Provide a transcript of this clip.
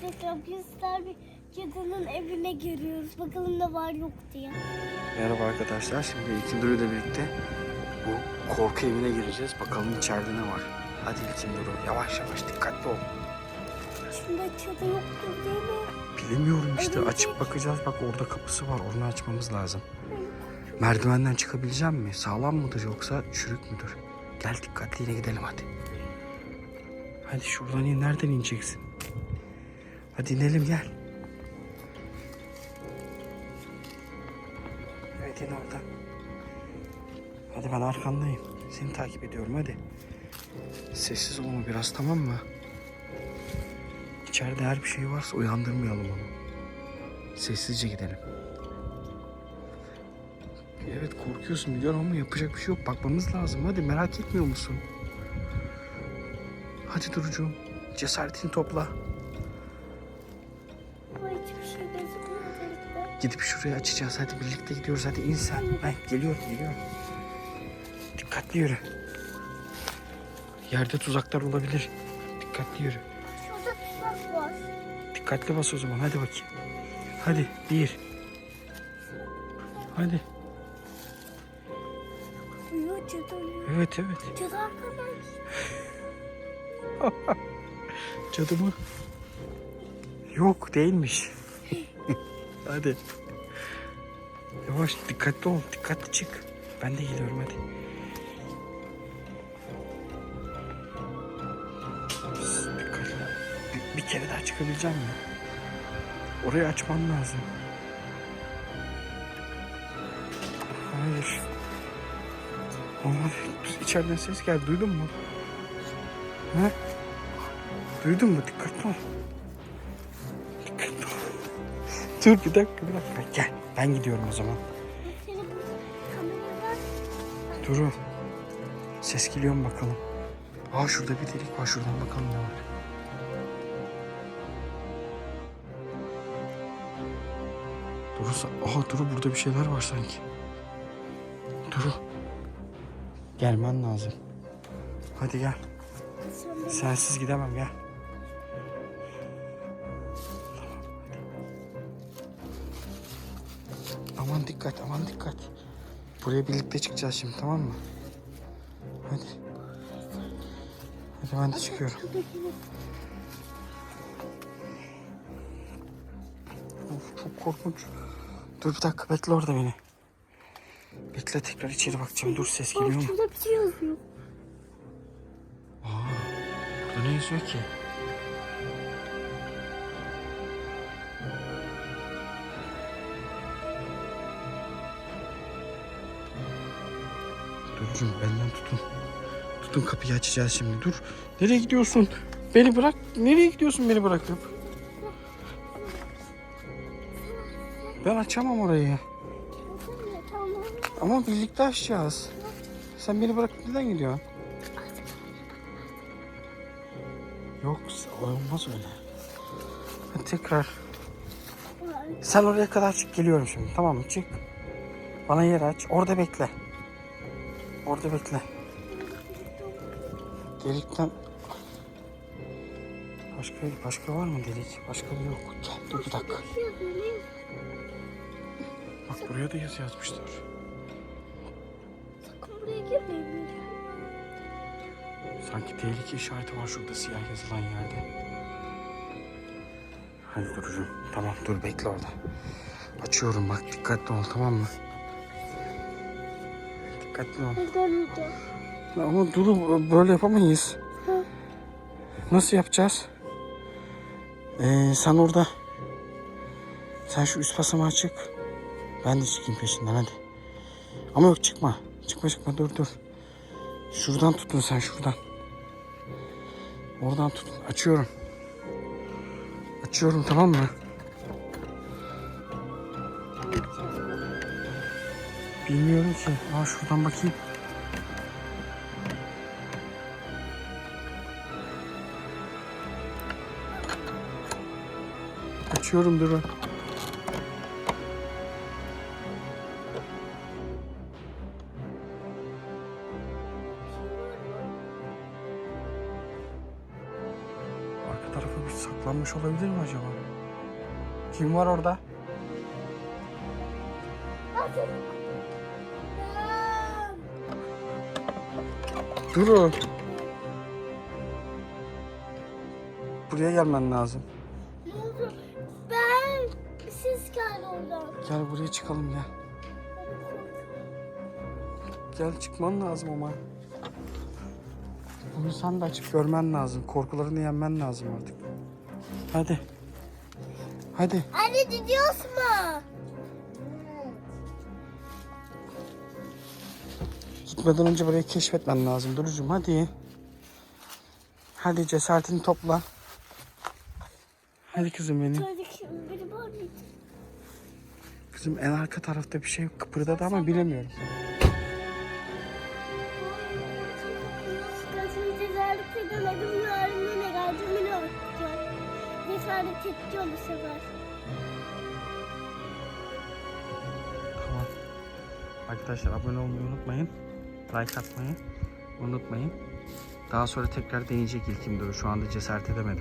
tekrar göster bir cadının evine giriyoruz. Bakalım ne var yok diye. Merhaba arkadaşlar. Şimdi İlkin Duru ile birlikte bu korku evine gireceğiz. Bakalım içeride ne var. Hadi İlkin Duru. Yavaş yavaş dikkatli ol. Şunda cadı yoktur değil mi? Bilemiyorum işte. Evet. Açıp bakacağız. Bak orada kapısı var. Onu açmamız lazım. Merdivenden çıkabileceğim mi? Sağlam mıdır yoksa çürük müdür? Gel dikkatli yine gidelim hadi. Hadi şuradan in. Nereden ineceksin? Hadi inelim gel. Evet in oradan. Hadi ben arkandayım. Seni takip ediyorum hadi. Sessiz olma biraz tamam mı? İçeride her bir şey varsa uyandırmayalım onu. Sessizce gidelim. Evet korkuyorsun biliyorum ama yapacak bir şey yok. Bakmamız lazım. Hadi merak etmiyor musun? Hadi Durucuğum. Cesaretini topla. Gidip şuraya açacağız. Hadi birlikte gidiyoruz. Hadi in sen. Ay, geliyorum geliyorum. Dikkatli yürü. Yerde tuzaklar olabilir. Dikkatli yürü. Şurada tuzak var. Dikkatli bas o zaman. Hadi bakayım. Hadi bir. Hadi. Uyuyor cadı uyuyor. Evet evet. Cadı. Cadı mı? Yok değilmiş. Hadi. Yavaş dikkatli ol. Dikkatli çık. Ben de geliyorum hadi. Dikkatli. Bir, bir kere daha çıkabileceğim mi? Orayı açman lazım. Hayır. Aman içeriden ses geldi. Duydun mu? Ha? Duydun mu? Dikkatli ol. Dur bir dakika bir dakika. Gel. Ben gidiyorum o zaman. Seni bu kameradan Duru. Ses geliyor mu bakalım? Aa şurada bir delik var. Şuradan bakalım ne var. Duru, sa- Aa Duru burada bir şeyler var sanki. Duru. Gelmen lazım. Hadi gel. Sensiz gidemem gel. Aman dikkat aman dikkat. Buraya birlikte çıkacağız şimdi tamam mı? Hadi. Hadi ben de çıkıyorum. Of, çok korkunç. Dur bir dakika bekle orada beni. Bekle tekrar içeri bakacağım. Dur ses geliyor mu? şurada bir şey yazıyor. Aa, burada ne yazıyor ki? Durcuğum benden tutun. Tutun kapıyı açacağız şimdi. Dur. Nereye gidiyorsun? Beni bırak. Nereye gidiyorsun beni bırakıp? Ben açamam orayı. Ama birlikte açacağız. Sen beni bırakıp neden gidiyorsun? Yok olmaz öyle. Hadi tekrar. Sen oraya kadar çık geliyorum şimdi tamam mı? Çık. Bana yer aç. Orada bekle. Orada bekle. Delikten Başka başka var mı delik? Başka bir yok. Dur bir dakika. Bak buraya da yazı yazmışlar. Sakın buraya girmeyin. Sanki tehlike işareti var şurada siyah yazılan yerde. Hadi Duru'cum. Tamam dur bekle orada. Açıyorum bak dikkatli ol tamam mı? Dikkatli ol. Ben görmeyeceğim. Ama Duru böyle yapamayız. Hı. Nasıl yapacağız? Ee, sen orada. Sen şu üst basamağa çık. Ben de çıkayım peşinden hadi. Ama yok çıkma. Çıkma çıkma dur dur. Şuradan tutun sen şuradan. Oradan tutun. Açıyorum. Açıyorum tamam mı? Bilmiyorum ki. Aa şuradan bakayım. Açıyorum dur. Arka tarafa bir saklanmış olabilir mi acaba? Kim var orada? Duru. Buraya gelmen lazım. Oldu? Ben siz geldi oradan. Gel buraya çıkalım gel. Gel çıkman lazım ama. Bunu sen de açıp görmen lazım. Korkularını yenmen lazım artık. Hadi. Hadi. Anne gidiyoruz mu? Gitmeden önce burayı keşfetmen lazım Duru'cum hadi. Hadi cesaretini topla. Hadi kızım benim. Kızım en arka tarafta bir şey kıpırdadı ama bilemiyorum. Cesaret bu sefer. Tamam. Arkadaşlar abone olmayı unutmayın. Like atmayı unutmayın. Daha sonra tekrar deneyecek ilkim Duru. Şu anda cesaret edemedi.